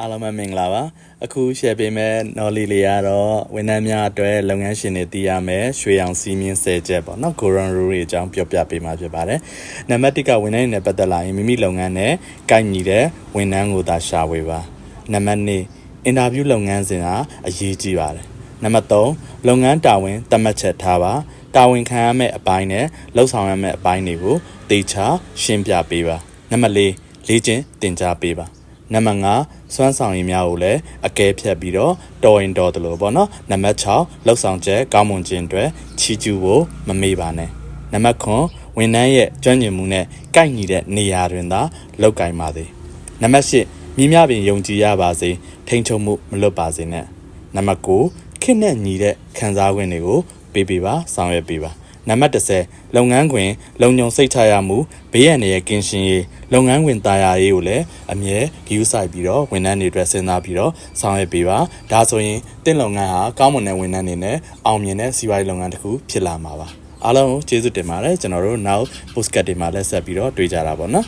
အားလုံးပဲမင်္ဂလာပါအခုရှယ်ပေးမဲ့နော်လီလေးကတော့ဝန်ထမ်းများအတွက်လုပ်ငန်းရှင်တွေတည်ရမယ်ရွှေအောင်စီးမြင့်၁၀ချက်ပေါ့နော်ကိုရွန်ရူတွေအကြောင်းပြောပြပေးမှာဖြစ်ပါတယ်နံပါတ်1ကဝန်ထမ်းတွေနဲ့ပတ်သက်လာရင်မိမိလုပ်ငန်းနဲ့ကိုက်ညီတဲ့ဝန်ထမ်းကိုသာရှာဝေပါနံပါတ်2အင်တာဗျူးလုပ်ငန်းစဉ်ဟာအရေးကြီးပါတယ်နံပါတ်3လုပ်ငန်းတာဝန်သတ်မှတ်ချက်ထားပါတာဝန်ခံရမယ့်အပိုင်းနဲ့လှုပ်ဆောင်ရမယ့်အပိုင်းတွေကိုတေချာရှင်းပြပေးပါနံပါတ်4လေ့ကျင့်သင်ကြားပေးပါ နံပါတ်5စွမ်းဆောင်ရည်များကိုလည်းအကဲဖြတ်ပြီးတော့တော်ရင်တော်တယ်လို့ပေါ့နော်နံပါတ်6လောက်ဆောင်ချက်ကောင်းမွန်ခြင်းအတွက်ချီးကျူးဖို့မမေ့ပါနဲ့နံပါတ်9ဝန်ထမ်းရဲ့ကျွမ်းကျင်မှုနဲ့ကိုက်ညီတဲ့နေရာတွင်သာလောက်ကင်ပါစေနံပါတ်10မြင်းများပင်ယုံကြည်ရပါစေထိန်ချုံမှုမလွတ်ပါစေနဲ့နံပါတ်9ခင့်နဲ့ညီတဲ့ခံစား권တွေကိုပေးပေးပါဆောင်ရွက်ပေးပါ နံပါတ်30လုပ်ငန်းခွင်လုံခြုံစိတ်ချရမှုဘေးရန်ရဲ့ကင်းရှင်းရေးလုပ်ငန်းခွင်တာယာရေးကိုလည်းအမြဲဂရုစိုက်ပြီးတော့ဝန်ထမ်းတွေအတွက်စဉ်းစားပြီးတော့ဆောင်ရွက်ပေးပါဒါဆိုရင်တင့်လုပ်ငန်းဟာကောင်းမွန်တဲ့ဝန်ထမ်းတွေနဲ့အောင်မြင်တဲ့စီးပွားရေးလုပ်ငန်းတစ်ခုဖြစ်လာမှာပါအားလုံးကိုကျေးဇူးတင်ပါတယ်ကျွန်တော်တို့နောက် postcard တွေမှာလည်းဆက်ပြီးတော့တွေ့ကြတာပေါ့နော်